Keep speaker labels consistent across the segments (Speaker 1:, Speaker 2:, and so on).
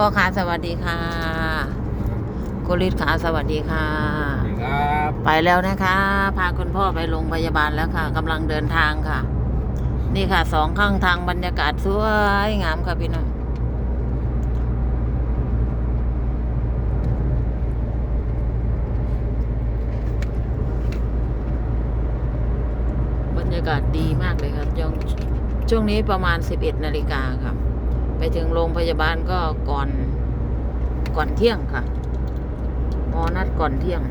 Speaker 1: พ่อขาสวัสดีค่ะกุลิศขาสวัสดีค่ะ
Speaker 2: ครับ
Speaker 1: ไปแล้วนะคะ พาคุณพ่อไปโรงพยาบาลแล้วค่ะกำลังเดินทางค่ะ นี่ค่ะสองข้างทางบรรยากาศสวยงามค่ะพี่น้องบรรยากาศดีมากเลยครับช่วงช่วงนี้ประมาณ 11 นาฬิกาครับ ไปถึงโรงพยาบาลก็ก่อนก่อนเที่ยงค่ะหมอนัดก่อนเที่ยง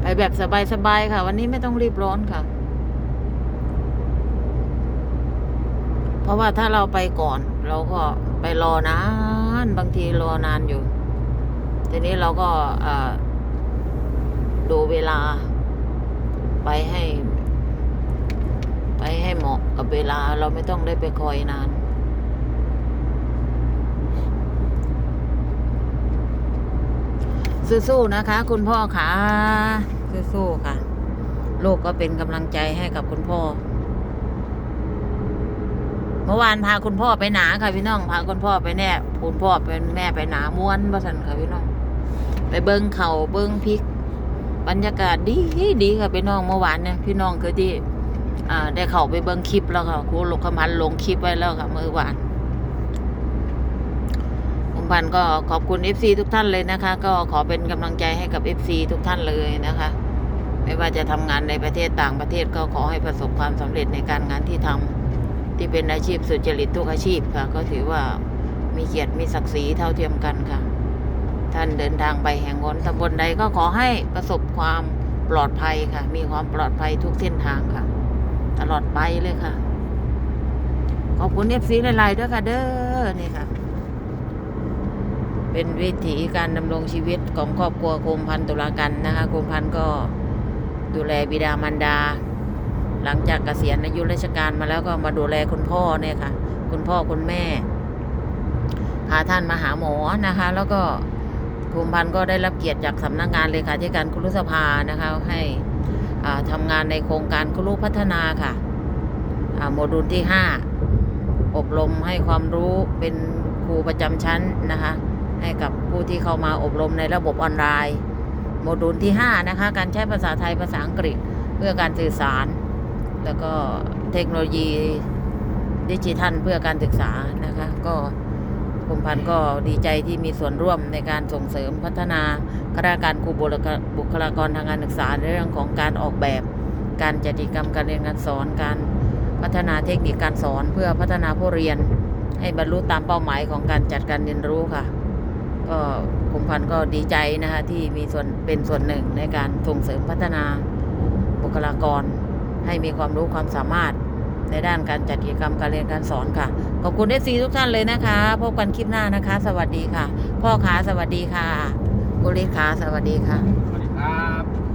Speaker 1: ไปแบบสบายๆค่ะ วันนี้ไม่ต้องรีบร้อนค่ะ เพราะว่าถ้าเราไปก่อน เราก็ไปรอนานบางทีรอนานอยู่ ทีนี้เราก็ดูเวลา ไปให้ ไปให้เหมาะกับเวลาเราไม่ต้องได้ไปคอยนาน สู้ๆนะคะ คุณพ่อค่ะสู้ๆค่ะ ลูกก็เป็นกำลังใจให้กับคุณพ่อ เมื่อวานพาคุณพ่อไปหนาค่ะพี่น้องพาคุณพ่อไปแน่คุณพ่อเป็นแม่ไปหนาม้วนประสันค่ะพี่น้อง ไปเบิ้งเขาเบิ้งพริก บรรยากาศดีดีค่ะพี่น้องเมื่อวานเนี่ยพี่น้องคือที่ได้เข้าไปเบิ้งคลิปแล้วค่ะครูลูกขมันลงคลิปไว้แล้วค่ะเมื่อวาน พันธ์ก็ขอบคุณ FC ทุกท่านเลยนะคะ ก็ขอเป็นกำลังใจให้กับ FC ทุกท่านเลยนะคะ ไม่ว่าจะทำงานในประเทศต่างประเทศก็ขอให้ประสบความสำเร็จในการงานที่ทำที่เป็นอาชีพสุจริตทุกอาชีพค่ะ ก็ถือว่ามีเกียรติมีศักดิ์ศรีเท่าเทียมกันค่ะ ท่านเดินทางไปแห่งหนตำบลใดก็ขอให้ประสบความปลอดภัยค่ะ มีความปลอดภัยทุกเส้นทางค่ะ ตลอดไปเลยค่ะ ขอบคุณ FC หลายๆด้วยค่ะเด้อนี่ค่ะ เป็นวิถีการดำรงชีวิตของครอบครัวโคมพันตุลากันนะคะโคมพันก็ดูแลบิดามารดา หลังจากเกษียณอายุราชการมาแล้วก็มาดูแลคุณพ่อเนี่ยค่ะ คุณพ่อคุณแม่ พาท่านมาหาหมอนะคะ แล้วก็โคมพันก็ได้รับเกียรติจากสำนักงานเลขาธิการคุรุสภานะคะให้ทำงานในโครงการคุรุพัฒนาค่ะโมดูลที่ห้าอบรมให้ความรู้เป็นครูประจำชั้นนะคะ ให้กับผู้ที่เข้ามาอบรมในระบบออนไลน์ โมดูลที่ 5 นะคะ การใช้ภาษาไทยภาษาอังกฤษเพื่อการสื่อสาร แล้วก็เทคโนโลยีดิจิทัลเพื่อการศึกษานะคะ ก็คุมพันธ์ก็ดีใจที่มีส่วนร่วมในการส่งเสริมพัฒนาข้าราชการครูบุคลากรทางการศึกษาในเรื่องของการออกแบบ การจัดกิจกรรมการเรียนการสอนการพัฒนาเทคนิคการสอนเพื่อพัฒนาผู้เรียน ให้บรรลุตามเป้าหมายของการจัดการเรียนรู้ค่ะ ก็คุมพันธ์ก็ดีใจนะคะที่มีส่วนเป็นส่วนหนึ่งในการส่งเสริมพัฒนาบุคลากร ให้มีความรู้ความสามารถในด้านการจัดกิจกรรมการเรียนการสอนค่ะ ขอบคุณเอซีทุกท่านเลยนะคะพบกันคลิปหน้านะคะ สวัสดีค่ะ พ่อขาสวัสดีค่ะกุลิขาสวัสดีค่ะ
Speaker 2: สวัสดีครับ